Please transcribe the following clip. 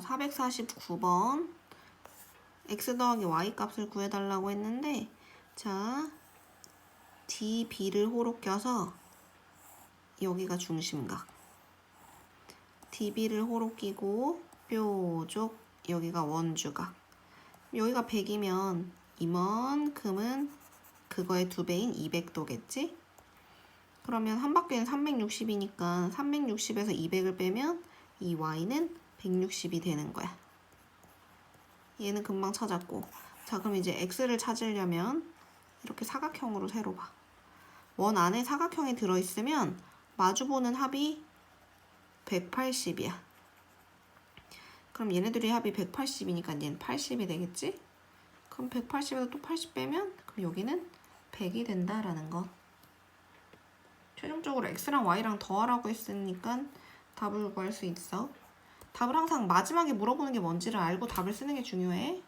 자, 449번. x 더하기 y 값을 구해달라고 했는데, 자, db를 호로 껴서 여기가 중심각. db를 호로 끼고 뾰족 여기가 원주각. 여기가 100이면 이만큼은 그거의 두 배인 200도겠지? 그러면 한 바퀴는 360이니까 360에서 200을 빼면 이 y는 160이 되는 거야. 얘는 금방 찾았고. 자, 그럼 이제 x를 찾으려면 이렇게 사각형으로 세로 봐. 원 안에 사각형이 들어있으면 마주보는 합이 180이야. 그럼 얘네들이 합이 180이니까 얘는 80이 되겠지? 그럼 180에서 또 80 빼면 그럼 여기는 100이 된다라는 거. 최종적으로 x랑 y랑 더하라고 했으니까 답을 구할 수 있어. 답을 항상 마지막에 물어보는 게 뭔지를 알고 답을 쓰는 게 중요해.